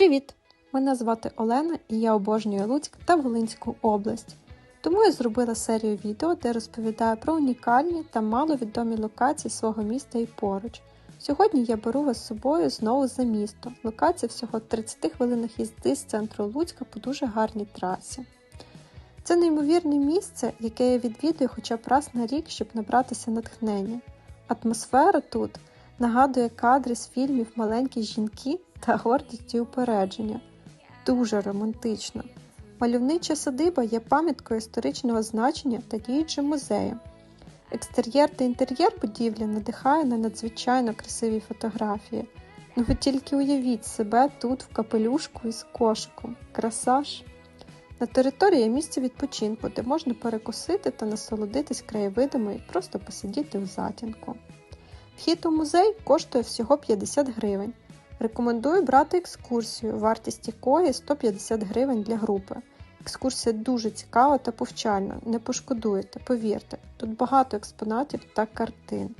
Привіт! Мене звати Олена і я обожнюю Луцьк та Волинську область. Тому я зробила серію відео, де розповідаю про унікальні та маловідомі локації свого міста і поруч. Сьогодні я беру вас з собою знову за місто. Локація всього 30 хвилинах їзди з центру Луцька по дуже гарній трасі. Це неймовірне місце, яке я відвідую хоча б раз на рік, щоб набратися натхнення. Атмосфера тут нагадує кадри з фільмів Маленькі жінки та гордість і упередження. Дуже романтично. Мальовнича садиба є пам'яткою історичного значення та діючим музеєм. Екстер'єр та інтер'єр будівлі надихає на надзвичайно красиві фотографії. Ну ви тільки уявіть себе тут в капелюшку із кошиком. Красаж! На території місце відпочинку, де можна перекусити та насолодитись краєвидами і просто посидіти у затінку. Вхід у музей коштує всього 50 гривень. Рекомендую брати екскурсію, вартість якої 150 гривень для групи. Екскурсія дуже цікава та повчальна, не пошкодуєте, повірте, тут багато експонатів та картин.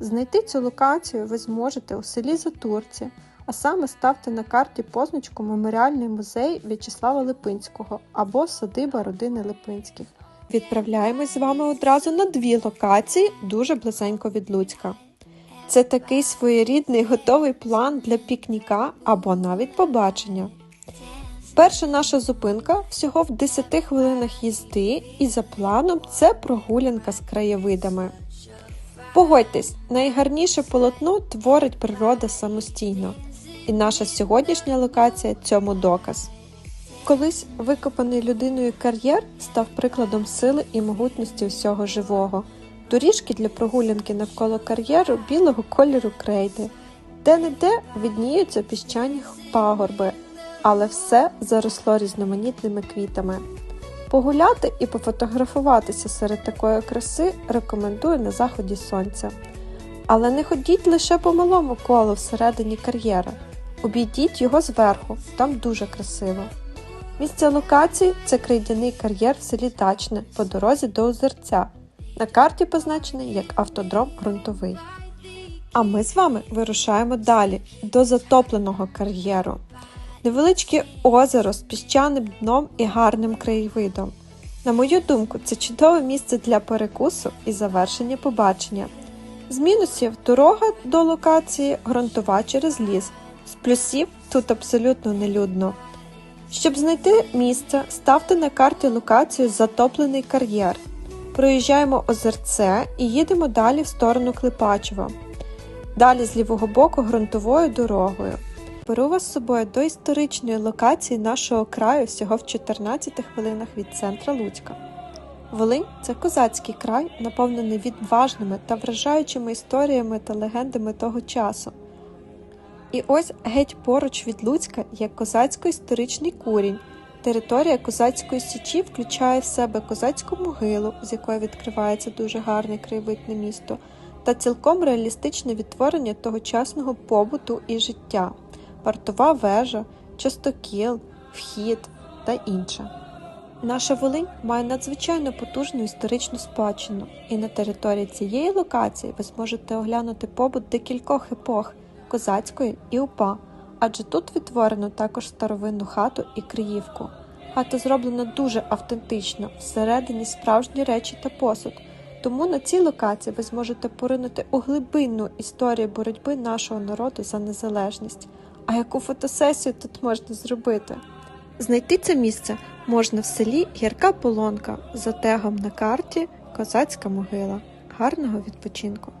Знайти цю локацію ви зможете у селі Затурці, а саме ставте на карті позначку Меморіальний музей В'ячеслава Липинського або Садиба родини Липинських. Відправляємось з вами одразу на дві локації, дуже близенько від Луцька. Це такий своєрідний готовий план для пікніка або навіть побачення. Перша наша зупинка всього в 10 хвилинах їзди, і за планом це прогулянка з краєвидами. Погодьтесь, найгарніше полотно творить природа самостійно, і наша сьогоднішня локація цьому доказ. Колись викопаний людиною кар'єр став прикладом сили і могутності всього живого. Доріжки для прогулянки навколо кар'єру білого кольору крейди, де-не-де видніються піщані пагорби, але все заросло різноманітними квітами. Погуляти і пофотографуватися серед такої краси рекомендую на заході сонця. Але не ходіть лише по малому колу всередині кар'єра. Обійдіть його зверху, там дуже красиво. Місце локації це крейдяний кар'єр в селі Дачне по дорозі до озерця. На карті позначений як автодром ґрунтовий. А ми з вами вирушаємо далі до затопленого кар'єру. Невеличке озеро з піщаним дном і гарним краєвидом. На мою думку, це чудове місце для перекусу і завершення побачення. З мінусів дорога до локації ґрунтова через ліс. З плюсів тут абсолютно нелюдно. Щоб знайти місце, ставте на карті локацію Затоплений кар'єр. Проїжджаємо озерце і їдемо далі в сторону Клепачева. Далі з лівого боку ґрунтовою дорогою. Беру вас з собою до історичної локації нашого краю всього в 14 хвилинах від центра Луцька. Волинь це козацький край, наповнений відважними та вражаючими історіями та легендами того часу. І ось геть поруч від Луцька є козацько-історичний курінь. Територія козацької січі включає в себе козацьку могилу, з якої відкривається дуже гарний краєвид на місто, та цілком реалістичне відтворення тогочасного побуту і життя, вартова вежа, частокіл, вхід та інше. Наша Волинь має надзвичайно потужну історичну спадщину, і на території цієї локації ви зможете оглянути побут декількох епох козацької і УПА, адже тут відтворено також старовинну хату і криївку. Хата зроблена дуже автентично, всередині справжні речі та посуд. Тому на цій локації ви зможете поринути у глибинну історію боротьби нашого народу за незалежність. А яку фотосесію тут можна зробити? Знайти це місце можна в селі Гірка Полонка за тегом на карті Козацька могила. Гарного відпочинку!